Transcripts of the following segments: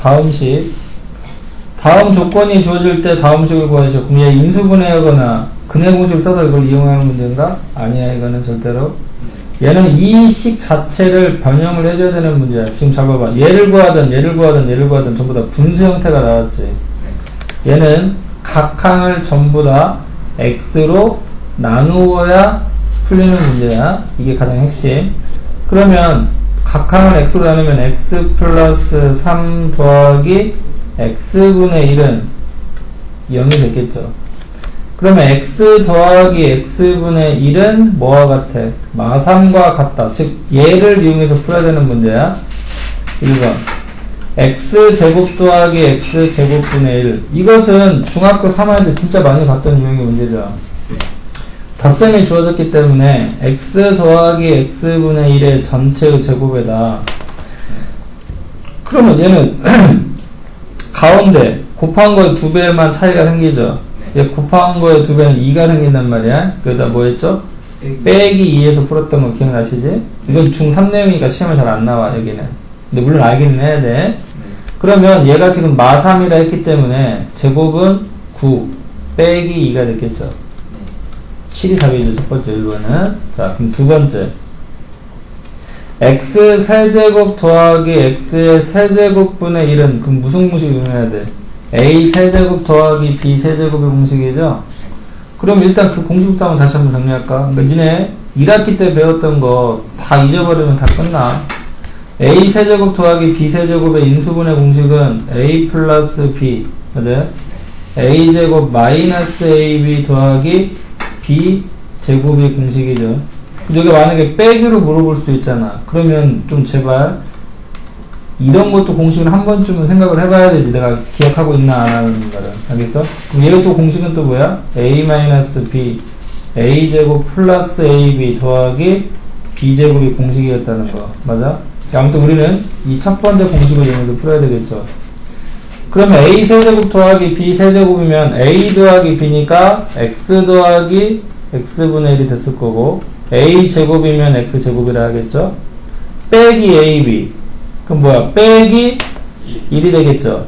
다음 식. 다음 조건이 주어질 때 다음 식을 구하시오. 그럼 얘 인수분해하거나 근해 공식을 써서 이걸 이용하는 문제인가? 아니야, 이거는 절대로. 얘는 이 식 자체를 변형을 해줘야 되는 문제야. 지금 잘 봐봐. 얘를 구하든, 얘를 구하든, 얘를 구하든 전부 다 분수 형태가 나왔지. 얘는 각 항을 전부 다 x로 나누어야 풀리는 문제야. 이게 가장 핵심. 그러면 각 항을 x로 나누면 x 플러스 3 더하기 x분의 1은 0이 되겠죠. 그러면 x 더하기 x분의 1은 뭐와 같아? 마3과 같다. 즉 얘를 이용해서 풀어야 되는 문제야. 1번 x제곱 더하기 x제곱분의 1 이것은 중학교 3학년 때 진짜 많이 봤던 유형의 문제죠. 덧셈이 주어졌기 때문에 x 더하기 x분의 1의 전체의 제곱에다 그러면 얘는 가운데 곱한 거에 두 배만 차이가 생기죠. 얘 곱한 거에 두 배는 2가 생긴단 말이야. 그러다 뭐 했죠? 빼기 2에서 풀었던 거 기억나시지? 이건 중3 내용이니까 시험에 잘 안 나와, 여기는. 근데 물론 알기는 해야 돼. 그러면 얘가 지금 마3이라 했기 때문에 제곱은 9 빼기 2가 됐겠죠. 7이 답이죠, 첫 번째 1번은. 자, 그럼 두 번째. x 세제곱 더하기 x의 세제곱분의 1은 그럼 무슨 공식 이용해야 돼? a 세제곱 더하기 b 세제곱의 공식이죠? 그럼 일단 그 공식부터 한번 다시 한번 정리할까? 그러니까 니네 1학기 때 배웠던 거 다 잊어버리면 다 끝나. a 세제곱 더하기 b 세제곱의 인수분의 공식은 a 플러스 b 맞아요? a 제곱 마이너스 ab 더하기 b 제곱의 공식이죠. 근데 여기 만약에 빼기로 물어볼 수도 있잖아. 그러면 좀 제발 이런 것도 공식을 한 번쯤은 생각을 해봐야 되지. 내가 기억하고 있나 안 하는가를. 알겠어? 그럼 얘가 또 공식은 또 뭐야? a 마이너스 b a 제곱 플러스 ab 더하기 b 제곱이 공식이었다는 거. 맞아? 아무튼 우리는 이 첫 번째 공식을 이용해서 풀어야 되겠죠. 그러면 a 세제곱 더하기 b 세제곱이면 a 더하기 b니까 x 더하기 x분의 1이 됐을 거고 a 제곱이면 x 제곱이라 하겠죠. 빼기 ab 그럼 뭐야? 빼기 1이 되겠죠.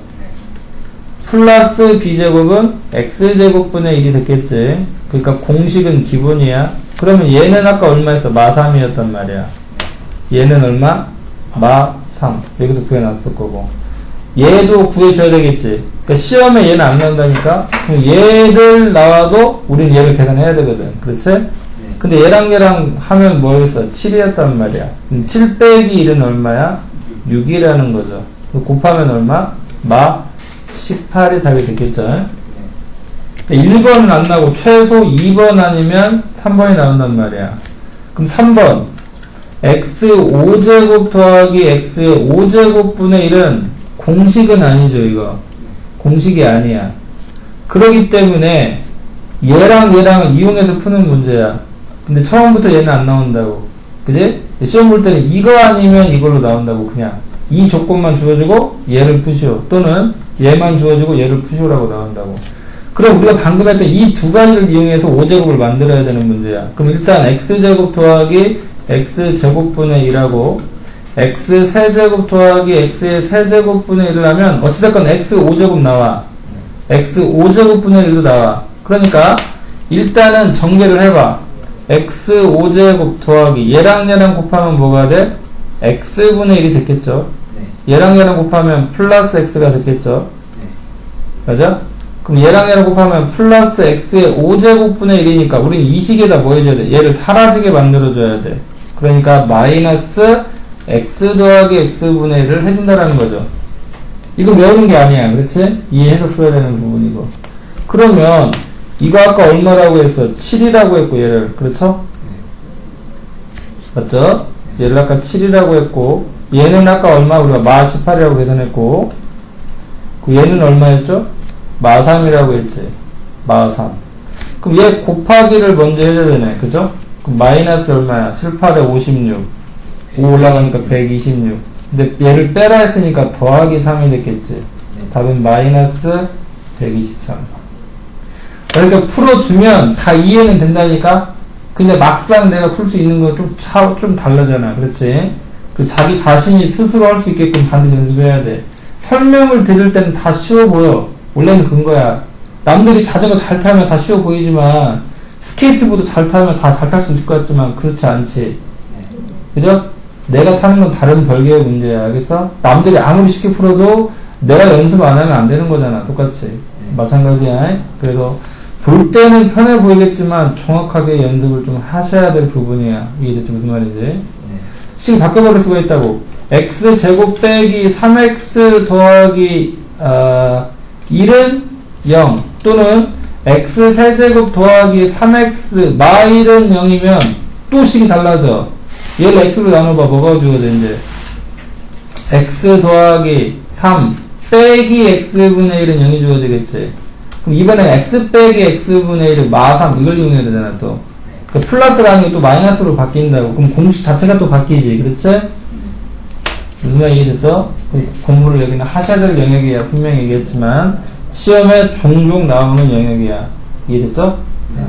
플러스 b제곱은 x제곱분의 1이 됐겠지. 그러니까 공식은 기본이야. 그러면 얘는 아까 얼마였어? 마3이었단 말이야. 얘는 얼마? 마3. 여기도 구해놨을 거고. 얘도 구해줘야 되겠지. 그러니까 시험에 얘는 안 나온다니까? 그럼 얘를 나와도 우린 얘를 계산해야 되거든. 그렇지? 근데 얘랑 얘랑 하면 뭐였어? 7이었단 말이야. 7 빼기 1은 얼마야? 6이라는 거죠. 곱하면 얼마? 마 18이 답이 됐겠죠. 1번은 안 나오고 최소 2번 아니면 3번이 나온단 말이야. 그럼 3번 x 5제곱 더하기 x 5제곱분의 1은 공식은 아니죠 이거. 공식이 아니야. 그러기 때문에 얘랑 얘랑 이용해서 푸는 문제야. 근데 처음부터 얘는 안 나온다고. 그지? 시험 볼 때는 이거 아니면 이걸로 나온다고 그냥 이 조건만 주어주고 얘를 푸시오 또는 얘만 주어주고 얘를 푸시오라고 나온다고 그럼 우리가 방금 했던 이 두 가지를 이용해서 5제곱을 만들어야 되는 문제야 그럼 일단 x제곱 더하기 x제곱분의 1하고 x 세제곱 더하기 x의 세제곱분의 1을 하면 어찌됐건 x 5제곱 나와 x 5제곱분의 1도 나와 그러니까 일단은 전개를 해봐 x 5제곱 더하기 얘랑 얘랑 곱하면 뭐가 돼? x분의 1이 됐겠죠. 얘랑 얘랑 곱하면 플러스 x가 됐겠죠. 맞아? 그럼 얘랑 얘랑 곱하면 플러스 x의 5제곱분의 1이니까 우리는 이 식에다 뭐 해줘야 돼? 얘를 사라지게 만들어줘야 돼. 그러니까 마이너스 x 더하기 x분의 1을 해준다라는 거죠. 이거 외우는 게 아니야. 그렇지? 이해해서 풀어야 되는 부분이고. 그러면 이거 아까 얼마라고 했어? 7이라고 했고 얘를 그렇죠? 맞죠? 얘를 아까 7이라고 했고 얘는 아까 얼마? 우리가 마 18이라고 계산했고 그 얘는 얼마였죠? 마 3이라고 했지 마 3. 그럼 얘 곱하기를 먼저 해줘야 되네 그죠? 그럼 마이너스 얼마야? 7, 8에 56 5 올라가니까 126 근데 얘를 빼라 했으니까 더하기 3이 됐겠지 답은 마이너스 123 그러니까 풀어주면 다 이해는 된다니까? 근데 막상 내가 풀 수 있는 건 좀, 차, 좀 달라잖아. 그렇지? 그 자기 자신이 스스로 할 수 있게끔 반드시 연습해야 돼. 설명을 들을 때는 다 쉬워 보여. 원래는 그런 거야. 남들이 자전거 잘 타면 다 쉬워 보이지만 스케이트보드 잘 타면 다 잘 탈 수 있을 것 같지만 그렇지 않지. 그죠? 내가 타는 건 다른 별개의 문제야. 알겠어? 남들이 아무리 쉽게 풀어도 내가 연습 안 하면 안 되는 거잖아. 똑같이. 마찬가지야. 그래서 볼 때는 편해 보이겠지만 정확하게 연습을 좀 하셔야 될 부분이야. 이해됐지? 무슨 말인지? 네. 식을 바꿔버릴 수가 있다고. x 제곱 빼기 3x 더하기 어, 1은 0 또는 x 세제곱 더하기 3x 마일은 0이면 또 식이 달라져. 얘를 x로 나눠봐. 뭐가 주어져 이제 x 더하기 3 빼기 x분의 1은 0이 주어지겠지. 그럼 이번에 x 빼기 x분의 1은 마3 이걸 이용해야 되잖아 또. 그 플러스라는 게 또 마이너스로 바뀐다고. 그럼 공식 자체가 또 바뀌지. 그렇지? 무슨 말 이해됐어? 그 공부를 여기는 하셔야 될 영역이야. 분명히 얘기했지만, 시험에 종종 나오는 영역이야. 이해됐죠? 네.